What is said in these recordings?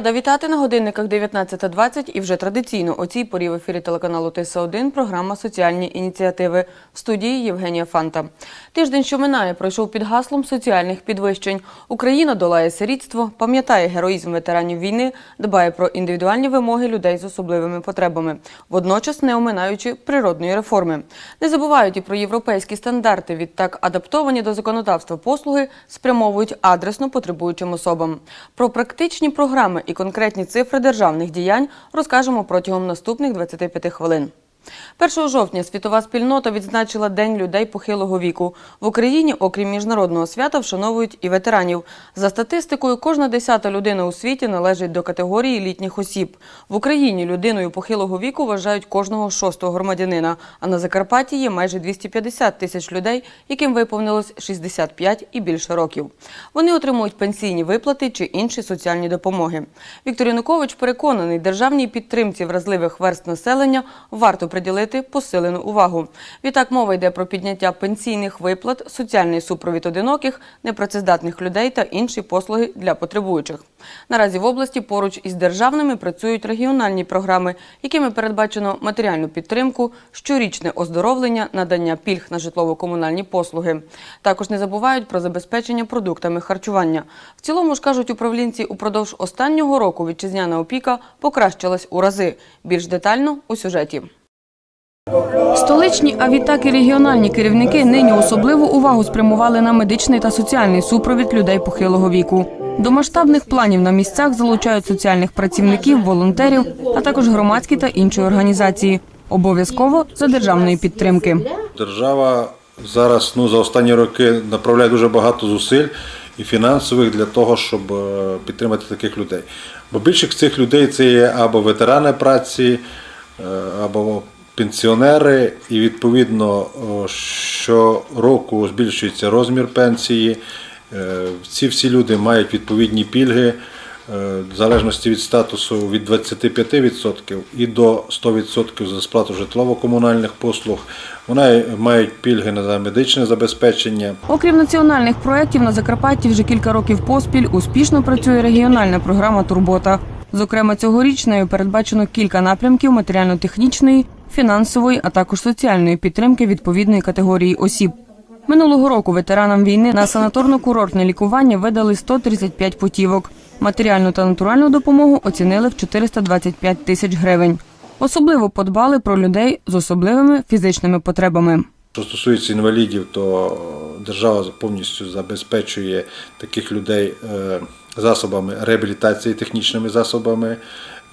Рада вітати на годинниках 19.20 і вже традиційно о цій порі в ефірі телеканалу ТС1 програма Соціальні ініціативи в студії Євгенія Фанта. Тиждень, що минає, пройшов під гаслом соціальних підвищень. Україна долає сирітство, пам'ятає героїзм ветеранів війни, дбає про індивідуальні вимоги людей з особливими потребами, водночас не оминаючи природної реформи. Не забувають і про європейські стандарти. Відтак адаптовані до законодавства послуги спрямовують адресно потребуючим особам. Про практичні програми і конкретні цифри державних діянь розкажемо протягом наступних 25 хвилин. 1 жовтня світова спільнота відзначила День людей похилого віку. В Україні, окрім міжнародного свята, вшановують і ветеранів. За статистикою, кожна десята людина у світі належить до категорії літніх осіб. В Україні людиною похилого віку вважають кожного шостого громадянина, а на Закарпатті є майже 250 тисяч людей, яким виповнилось 65 і більше років. Вони отримують пенсійні виплати чи інші соціальні допомоги. Віктор Янукович переконаний, державній підтримці вразливих верст населення варто приділити посилену увагу. Відтак мова йде про підняття пенсійних виплат, соціальний супровід одиноких, непрацездатних людей та інші послуги для потребуючих. Наразі в області поруч із державними працюють регіональні програми, якими передбачено матеріальну підтримку, щорічне оздоровлення, надання пільг на житлово-комунальні послуги. Також не забувають про забезпечення продуктами харчування. В цілому ж кажуть управлінці, упродовж останнього року вітчизняна опіка покращилась у рази. Більш детально у сюжеті. Столичні, а відтак і регіональні керівники нині особливу увагу спрямували на медичний та соціальний супровід людей похилого віку. До масштабних планів на місцях залучають соціальних працівників, волонтерів, а також громадські та інші організації. Обов'язково за державної підтримки. Держава зараз ну, за останні роки направляє дуже багато зусиль і фінансових для того, щоб е, підтримати таких людей. Бо більшість цих людей це є або ветерани праці, е, або пенсіонери, і відповідно щороку збільшується розмір пенсії. Е, Ці всі люди мають відповідні пільги. е, В залежності від статусу від 25% і до 100% за сплату житлово-комунальних послуг. Вони мають пільги на медичне забезпечення. Окрім національних проєктів, на Закарпатті вже кілька років поспіль успішно працює регіональна програма Турбота. Зокрема, цьогоріч нею передбачено кілька напрямків матеріально-технічної, фінансової, а також соціальної підтримки відповідної категорії осіб. Минулого року ветеранам війни на санаторно-курортне лікування видали 135 путівок. Матеріальну та натуральну допомогу оцінили в 425 тисяч гривень. Особливо подбали про людей з особливими фізичними потребами. Що стосується інвалідів, то держава повністю забезпечує таких людей е, засобами реабілітації, технічними засобами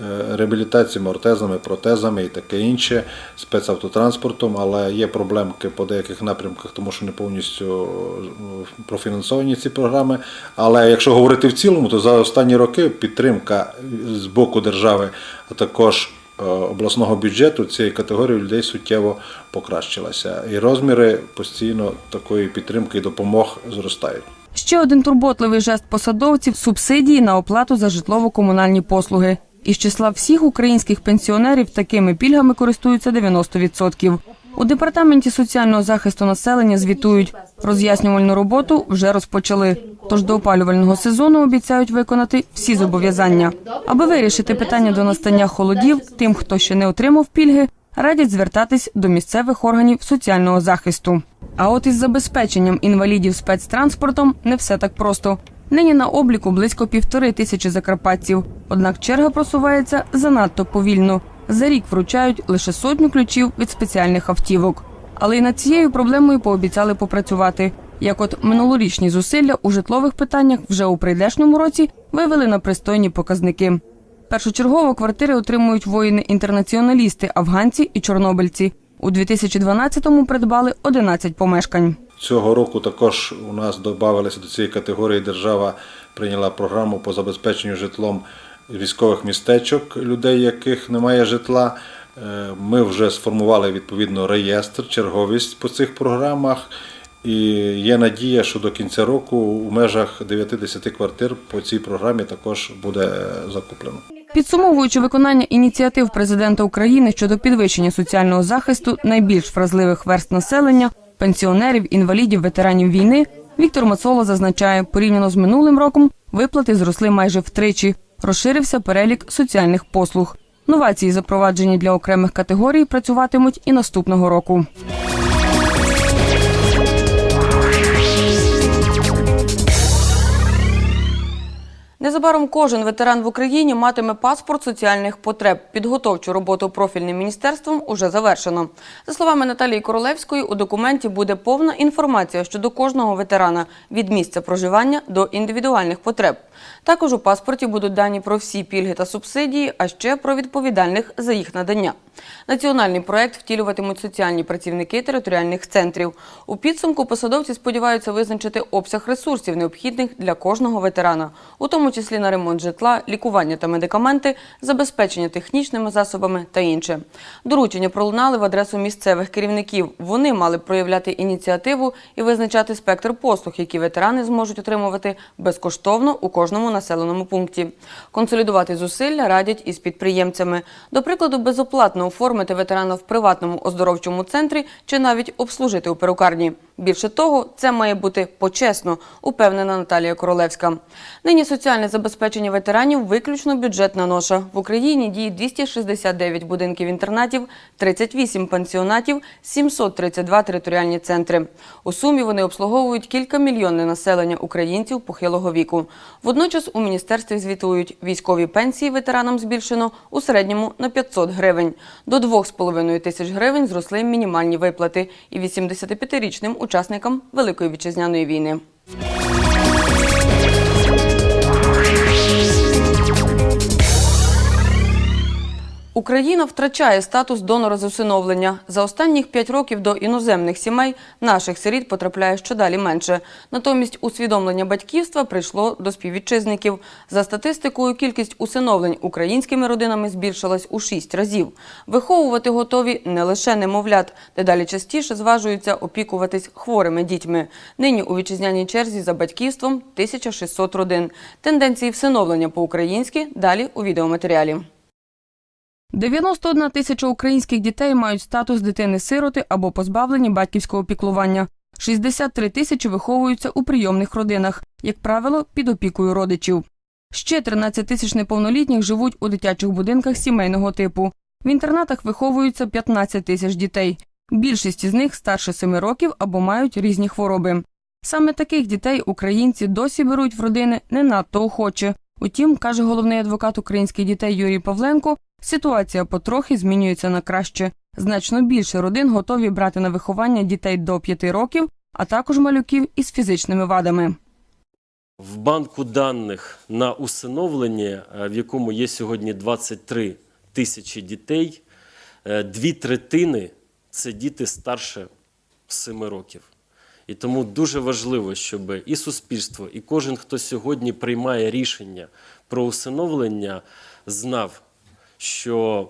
е, реабілітації, ортезами, протезами і таке інше, спецавтотранспортом, але є проблемки по деяких напрямках, тому що не повністю е, профінансовані ці програми. Але якщо говорити в цілому, то за останні роки підтримка з боку держави, а також е, обласного бюджету цієї категорії людей суттєво покращилася. І розміри постійно такої підтримки і допомог зростають. Ще один турботливий жест посадовців субсидії на оплату за житлово-комунальні послуги. Із числа всіх українських пенсіонерів такими пільгами користуються 90%. У департаменті соціального захисту населення звітують, роз'яснювальну роботу вже розпочали. Тож до опалювального сезону обіцяють виконати всі зобов'язання. Аби вирішити питання до настання холодів, тим, хто ще не отримав пільги, радять звертатись до місцевих органів соціального захисту. А от із забезпеченням інвалідів спецтранспортом не все так просто. Нині на обліку близько півтори тисячі закарпатців. Однак черга просувається занадто повільно. За рік вручають лише сотню ключів від спеціальних автівок. Але й над цією проблемою пообіцяли попрацювати. Як от минулорічні зусилля у житлових питаннях вже у прийдешньому році вивели на пристойні показники. Першочергово квартири отримують воїни-інтернаціоналісти, афганці і чорнобильці. У 2012-му придбали 11 помешкань. Цього року також у нас додавалися до цієї категорії. Держава прийняла програму по забезпеченню житлом військових містечок, людей, яких немає житла. Е, Ми вже сформували відповідно реєстр, черговість по цих програмах. І є надія, що до кінця року у межах 9-10 квартир по цій програмі також буде е, закуплено. Підсумовуючи виконання ініціатив президента України щодо підвищення соціального захисту найбільш вразливих верст населення, пенсіонерів, інвалідів, ветеранів війни, Віктор Мацоло зазначає, порівняно з минулим роком виплати зросли майже втричі. Розширився перелік соціальних послуг. Новації, запроваджені для окремих категорій, працюватимуть і наступного року. Незабаром кожен ветеран в Україні матиме паспорт соціальних потреб. Підготовчу роботу профільним міністерством уже завершено. За словами Наталії Королевської, у документі буде повна інформація щодо кожного ветерана від місця проживання до індивідуальних потреб. Також у паспорті будуть дані про всі пільги та субсидії, а ще про відповідальних за їх надання. Національний проект втілюватимуть соціальні працівники територіальних центрів. У підсумку посадовці сподіваються визначити обсяг ресурсів, необхідних для кожного ветерана, у тому числі на ремонт житла, лікування та медикаменти, забезпечення технічними засобами та інше. Доручення пролунали в адресу місцевих керівників. Вони мали проявляти ініціативу і визначати спектр послуг, які ветерани зможуть отримувати безкоштовно у кожному населеному пункті. Консолідувати зусилля радять із підприємцями. До прикладу, безоплатно оформити ветерана в приватному оздоровчому центрі чи навіть обслужити у перукарні. Більше того, це має бути почесно, упевнена Наталія Королевська. Нині соціальне забезпечення ветеранів виключно бюджетна ноша. В Україні діє 269 будинків інтернатів, 38 пансіонатів, 732 територіальні центри. У сумі вони обслуговують кількамільйонне населення українців похилого віку. Водночас у міністерстві звітують, військові пенсії ветеранам збільшено у середньому на 500 гривень. До 2,5 тисяч гривень зросли мінімальні виплати і 85-річним учасникам Великої вітчизняної війни. Україна втрачає статус донора з усиновлення. За останніх п'ять років до іноземних сімей наших сиріт потрапляє щодалі менше. Натомість усвідомлення батьківства прийшло до співвітчизників. За статистикою, кількість усиновлень українськими родинами збільшилась у шість разів. Виховувати готові не лише немовлят, дедалі частіше зважуються опікуватись хворими дітьми. Нині у вітчизняній черзі за батьківством 1600 родин. Тенденції всиновлення по-українськи далі у відеоматеріалі. 91 тисяча українських дітей мають статус дитини-сироти або позбавлені батьківського піклування. 63 тисячі виховуються у прийомних родинах, як правило, під опікою родичів. Ще 13 тисяч неповнолітніх живуть у дитячих будинках сімейного типу. В інтернатах виховуються 15 тисяч дітей. Більшість із них старше 7 років або мають різні хвороби. Саме таких дітей українці досі беруть в родини не надто охоче. Утім, каже головний адвокат українських дітей Юрій Павленко, ситуація потрохи змінюється на краще. Значно більше родин готові брати на виховання дітей до 5 років, а також малюків із фізичними вадами. В банку даних на усиновлення, е, в якому є сьогодні 23 тисячі дітей, е, дві третини це діти старше 7 років. І тому дуже важливо, щоб і суспільство, і кожен, хто сьогодні приймає рішення про усиновлення, знав, що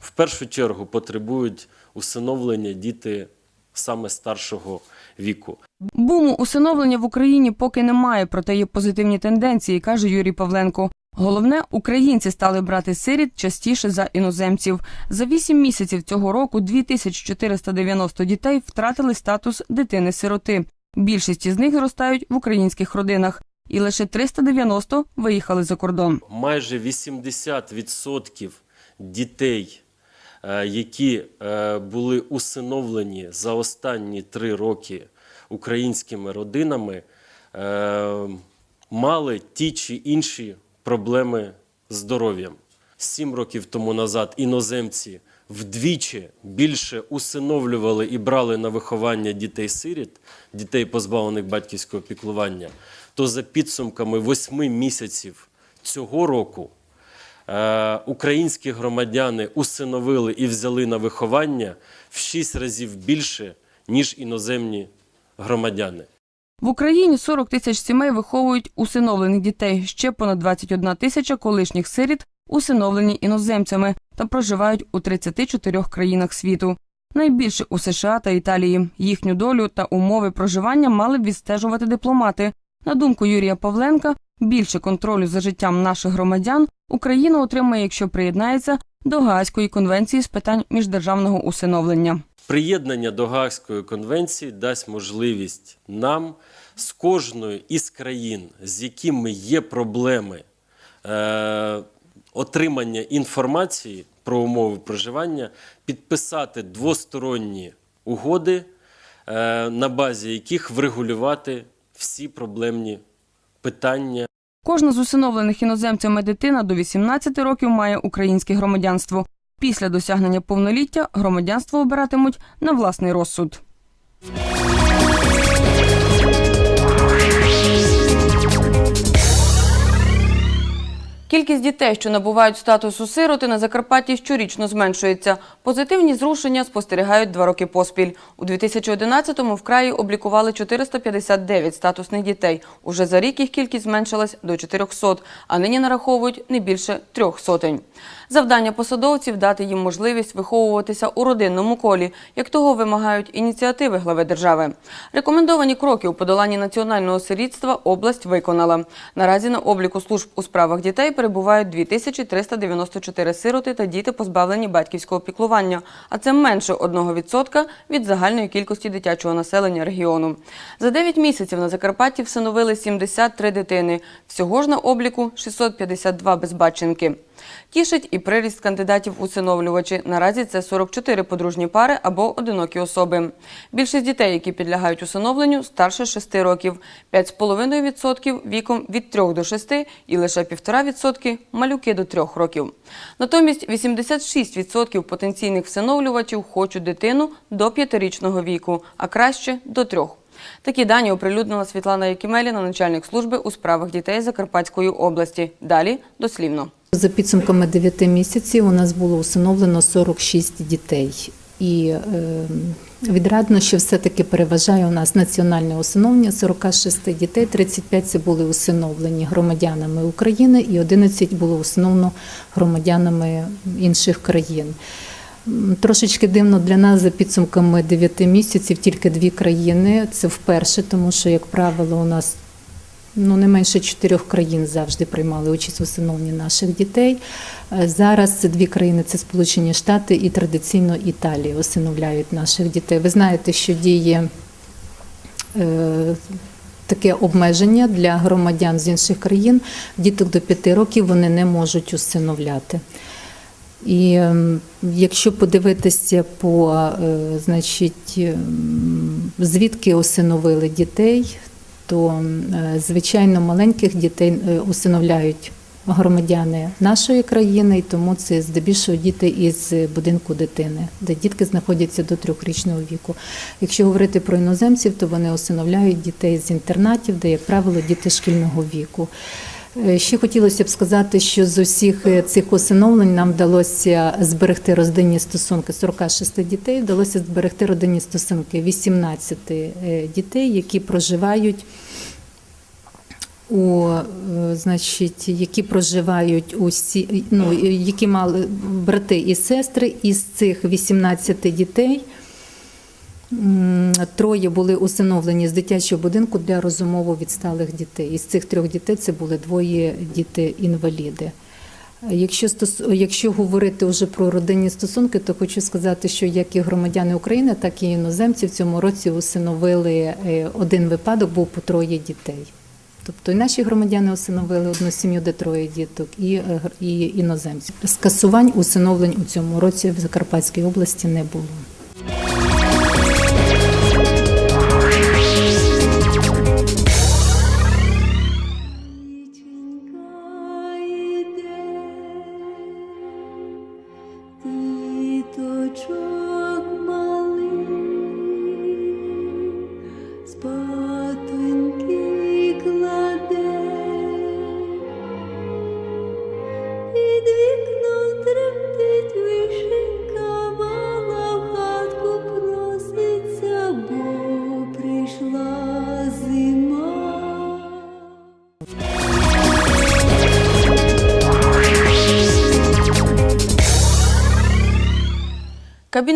в першу чергу потребують усиновлення діти саме старшого віку. Буму усиновлення в Україні поки немає, проте є позитивні тенденції, каже Юрій Павленко. Головне, українці стали брати сиріт частіше за іноземців. За вісім місяців цього року 2490 дітей втратили статус дитини-сироти. Більшість із них зростають в українських родинах, і лише 390 виїхали за кордон. майже 80% дітей, е, які е, були усиновлені за останні три роки українськими родинами, е, мали ті чи інші проблеми з здоров'ям. Сім років тому назад іноземці вдвічі більше усиновлювали і брали на виховання дітей-сиріт, дітей, позбавлених батьківського піклування, то за підсумками восьми місяців цього року е, українські громадяни усиновили і взяли на виховання в шість разів більше, ніж іноземні громадяни. В Україні 40 тисяч сімей виховують усиновлених дітей. Ще понад 21 тисяча колишніх сиріт усиновлені іноземцями та проживають у 34 країнах світу. Найбільше у США та Італії. Їхню долю та умови проживання мали б відстежувати дипломати. На думку Юрія Павленка, більше контролю за життям наших громадян Україна отримає, якщо приєднається до Гаазької конвенції з питань міждержавного усиновлення. Приєднання до Гаагської конвенції дасть можливість нам з кожної із країн, з якими є проблеми е, отримання інформації про умови проживання, підписати двосторонні угоди, е, на базі яких врегулювати всі проблемні питання. Кожна з усиновлених іноземцями дитина до 18 років має українське громадянство. Після досягнення повноліття громадянство обиратимуть на власний розсуд. Кількість дітей, що набувають статусу сироти на Закарпатті, щорічно зменшується. Позитивні зрушення спостерігають два роки поспіль. У 2011-му в краї облікували 459 статусних дітей. Уже за рік їх кількість зменшилась до 400, а нині нараховують не більше трьох сотень. Завдання посадовців дати їм можливість виховуватися у родинному колі, як того вимагають ініціативи глави держави. Рекомендовані кроки у подоланні національного сирітства область виконала. Наразі на обліку служб у справах дітей перебувають 2394 сироти та діти, позбавлені батьківського піклування, а це менше 1% від загальної кількості дитячого населення регіону. За 9 місяців на Закарпатті всиновили 73 дитини. Всього ж на обліку 652 безбатченки. Тішить і приріст кандидатів усиновлювачі. Наразі це 44 подружні пари або одинокі особи. Більшість дітей, які підлягають усиновленню, старше 6 років, 5,5% віком від 3 до 6 і лише 1,5% малюки до 3 років. Натомість 86% потенційних всиновлювачів хочуть дитину до 5-річного віку, а краще до 3. Такі дані оприлюднила Світлана Якімеліна, начальник служби у справах дітей Закарпатської області. Далі дослівно. За підсумками 9 місяців у нас було усиновлено 46 дітей. І е, відрадно, що все-таки переважає у нас національне усиновлення 46 дітей, 35 це були усиновлені громадянами України і 11 було усиновлено громадянами інших країн. Трошечки дивно для нас за підсумками 9 місяців тільки дві країни. Це вперше, тому що, як правило, у нас ну не менше чотирьох країн завжди приймали участь в усиновленні наших дітей. Е, Зараз це дві країни: це Сполучені Штати і традиційно Італія усиновляють наших дітей. Ви знаєте, що діє е, таке обмеження для громадян з інших країн. Діток до п'яти років вони не можуть усиновляти. І ем, якщо подивитися по е, значить, ем, звідки усиновили дітей, то е, звичайно маленьких дітей е, усиновляють громадяни нашої країни, і тому це здебільшого діти із будинку дитини, де дітки знаходяться до трьохрічного віку. Якщо говорити про іноземців, то вони усиновляють дітей з інтернатів, де, як правило, діти шкільного віку. Е, Ще хотілося б сказати, що з усіх е, цих усиновлень нам вдалося зберегти родинні стосунки 46 дітей, вдалося зберегти родинні стосунки 18 е, дітей, які проживають у значить, які проживають усі, ну які мали брати і сестри, із цих 18 дітей. Троє були усиновлені з дитячого будинку для розумово відсталих дітей. Із цих трьох дітей це були двоє діти-інваліди. Якщо стос... якщо говорити вже про родинні стосунки, то хочу сказати, що як і громадяни України, так і іноземці в цьому році усиновили е, один випадок, був по троє дітей. Тобто і наші громадяни усиновили одну сім'ю, де троє діток, і, е, і іноземці. Скасувань усиновлень у цьому році в Закарпатській області не було. 住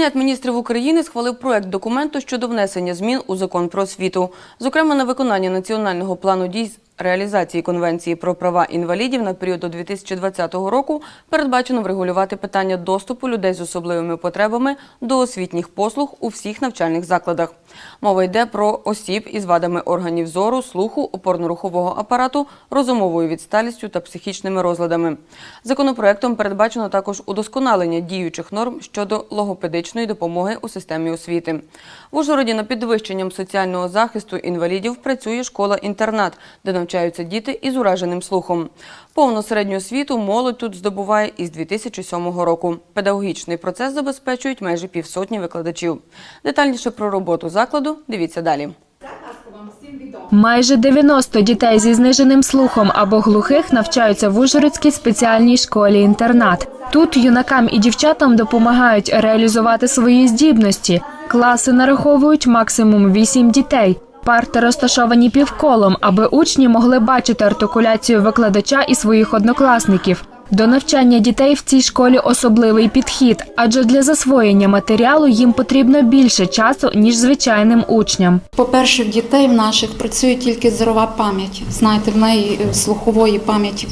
Кабінет міністрів України схвалив проект документу щодо внесення змін у закон про освіту, зокрема на виконання національного плану дій реалізації конвенції про права інвалідів на період до 2020 року передбачено врегулювати питання доступу людей з особливими потребами до освітніх послуг у всіх навчальних закладах. Мова йде про осіб із вадами органів зору, слуху, опорно-рухового апарату, розумовою відсталістю та психічними розладами. Законопроектом передбачено також удосконалення діючих норм щодо логопедичної допомоги у системі освіти. В Ужгороді над підвищенням соціального захисту інвалідів працює школа-інтернат, де навчаються діти із ураженим слухом. Повну середню освіту молодь тут здобуває із 2007 року. Педагогічний процес забезпечують майже півсотні викладачів. Детальніше про роботу закладу дивіться далі. Майже 90 дітей зі зниженим слухом або глухих навчаються в Ужгородській спеціальній школі-інтернат. Тут юнакам і дівчатам допомагають реалізувати свої здібності. Класи нараховують максимум 8 дітей. Парти розташовані півколом, аби учні могли бачити артикуляцію викладача і своїх однокласників. До навчання дітей в цій школі особливий підхід, адже для засвоєння матеріалу їм потрібно більше часу ніж звичайним учням. По-перше, в дітей в наших працює тільки зорова пам'ять. Знаєте, в неї е, слухової пам'яті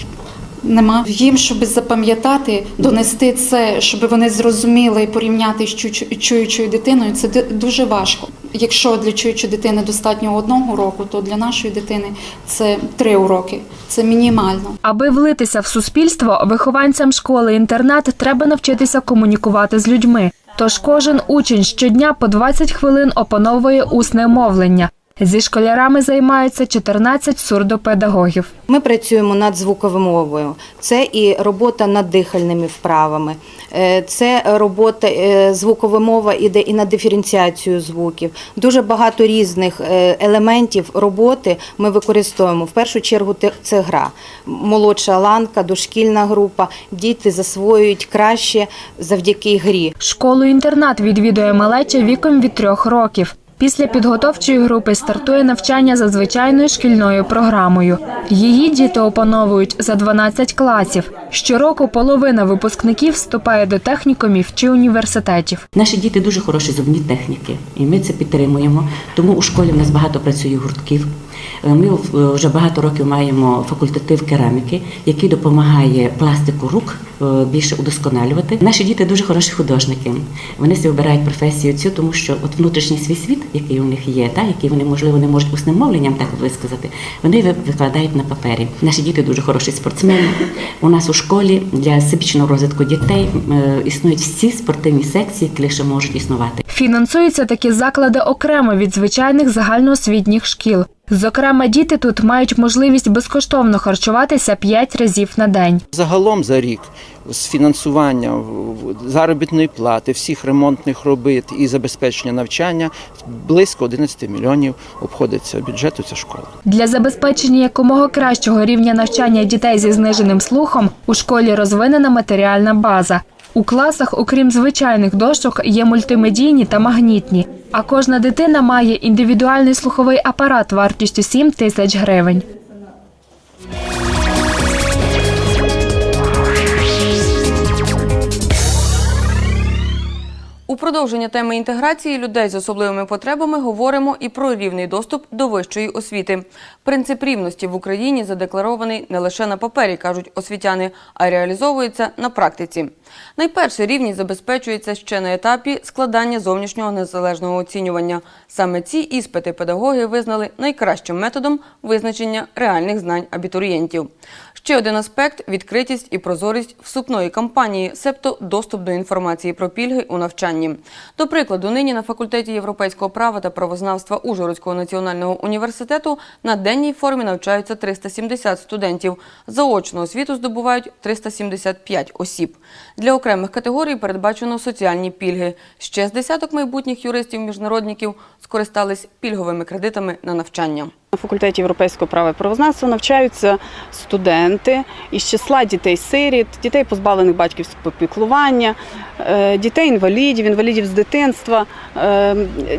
нема. Їм, щоб запам'ятати, донести це, щоб вони зрозуміли і порівняти з чуючою дитиною, це дуже важко. Якщо для чуючої дитини достатньо одного року, то для нашої дитини це три уроки. Це мінімально. Аби влитися в суспільство, вихованцям школи-інтернат треба навчитися комунікувати з людьми. Тож кожен учень щодня по 20 хвилин опановує усне мовлення. Зі школярами займаються 14 сурдопедагогів. Ми працюємо над звуковимовою. Це і робота над дихальними вправами, е, це робота е, звуковимова іде і на диференціацію звуків. Дуже багато різних е, елементів роботи ми використовуємо. В першу чергу це гра. Молодша ланка, дошкільна група. Діти засвоюють краще завдяки грі. Школу-інтернат відвідує малеча віком від трьох років. Після підготовчої групи стартує навчання за звичайною шкільною програмою. Її діти опановують за 12 класів. Щороку половина випускників вступає до технікумів чи університетів. Наші діти дуже хороші зубні техніки, і ми це підтримуємо. Тому у школі в нас багато працює гуртків. Е, Ми вже багато років маємо факультатив кераміки, який допомагає пластику рук е, більше удосконалювати. Наші діти дуже хороші художники. Вони собі обирають професію цю, тому що от внутрішній свій світ, який у них є, та який вони можливо не можуть усним мовленням так висказати, вони ви- викладають на папері. Наші діти дуже хороші спортсмени. У нас у школі для всебічного розвитку дітей е, існують всі спортивні секції, які лише можуть існувати. Фінансуються такі заклади окремо від звичайних загальноосвітніх шкіл. Зокрема, діти тут мають можливість безкоштовно харчуватися 5 разів на день. Загалом за рік з фінансування заробітної плати, всіх ремонтних робіт і забезпечення навчання близько 11 мільйонів обходиться бюджету ця школа. Для забезпечення якомога кращого рівня навчання дітей зі зниженим слухом у школі розвинена матеріальна база. У класах, окрім звичайних дошок, є мультимедійні та магнітні. А кожна дитина має індивідуальний слуховий апарат вартістю 7 тисяч гривень. Продовження теми інтеграції людей з особливими потребами говоримо і про рівний доступ до вищої освіти. Принцип рівності в Україні задекларований не лише на папері, кажуть освітяни, а реалізовується на практиці. Найперше рівність забезпечується ще на етапі складання зовнішнього незалежного оцінювання. Саме ці іспити педагоги визнали найкращим методом визначення реальних знань абітурієнтів. Ще один аспект відкритість і прозорість вступної кампанії, себто доступ до інформації про пільги у навчанні. До прикладу, нині на факультеті європейського права та правознавства Ужгородського національного університету на денній формі навчаються 370 студентів. Заочну освіту здобувають 375 осіб. Для окремих категорій передбачено соціальні пільги. Ще з десяток майбутніх юристів-міжнародників скористались пільговими кредитами на навчання. На факультеті європейського права і правознавства навчаються студенти із числа дітей-сиріт, дітей, позбавлених батьківського піклування, е, дітей-інвалідів, інвалідів з дитинства, е,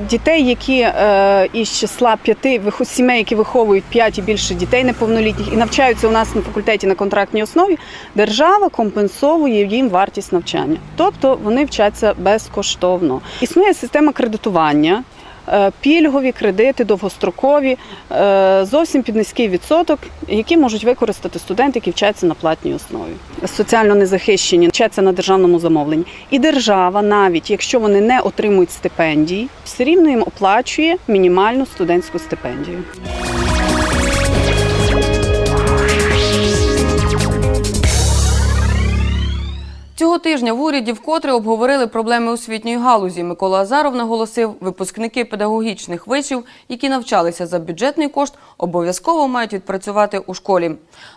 дітей, які е, із числа п'яти сімей, які виховують п'ять і більше дітей неповнолітніх і навчаються у нас на факультеті на контрактній основі. Держава компенсовує їм вартість навчання, тобто вони вчаться безкоштовно. Існує система кредитування. Е, пільгові кредити, довгострокові, е, зовсім під низький відсоток, які можуть використати студенти, які вчаться на платній основі. Соціально незахищені вчаться на державному замовленні. І держава, навіть якщо вони не отримують стипендії, все рівно їм оплачує мінімальну студентську стипендію. Цього тижня в уряді вкотре обговорили проблеми освітньої галузі. Микола Азаров наголосив, випускники педагогічних вишів, які навчалися за бюджетний кошт, обов'язково мають відпрацювати у школі.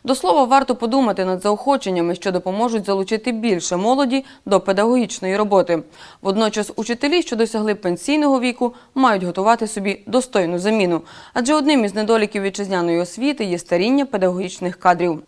До слова, варто подумати над заохоченнями, що допоможуть залучити більше молоді до педагогічної роботи. Водночас учителі, що досягли пенсійного віку, мають готувати собі достойну заміну. Адже одним із недоліків вітчизняної освіти є старіння педагогічних кадрів.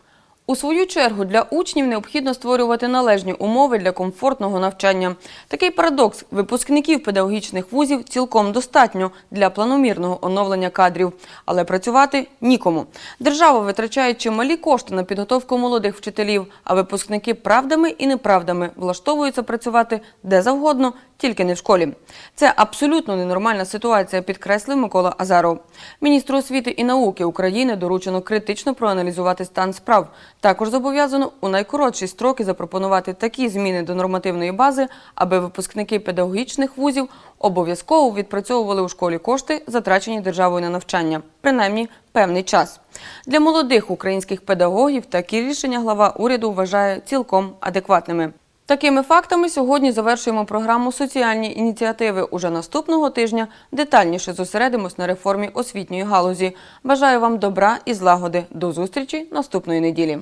У свою чергу для учнів необхідно створювати належні умови для комфортного навчання. Такий парадокс випускників педагогічних вузів цілком достатньо для планомірного оновлення кадрів, але працювати нікому. Держава витрачає чималі кошти на підготовку молодих вчителів, а випускники правдами і неправдами влаштовуються працювати де завгодно, тільки не в школі. Це абсолютно ненормальна ситуація, підкреслив Микола Азаров. Міністру освіти і науки України доручено критично проаналізувати стан справ. Також зобов'язано у найкоротші строки запропонувати такі зміни до нормативної бази, аби випускники педагогічних вузів обов'язково відпрацьовували у школі кошти, затрачені державою на навчання, принаймні певний час. Для молодих українських педагогів такі рішення глава уряду вважає цілком адекватними. Такими фактами сьогодні завершуємо програму Соціальні ініціативи. Уже наступного тижня детальніше зосередимось на реформі освітньої галузі. Бажаю вам добра і злагоди. До зустрічі наступної неділі.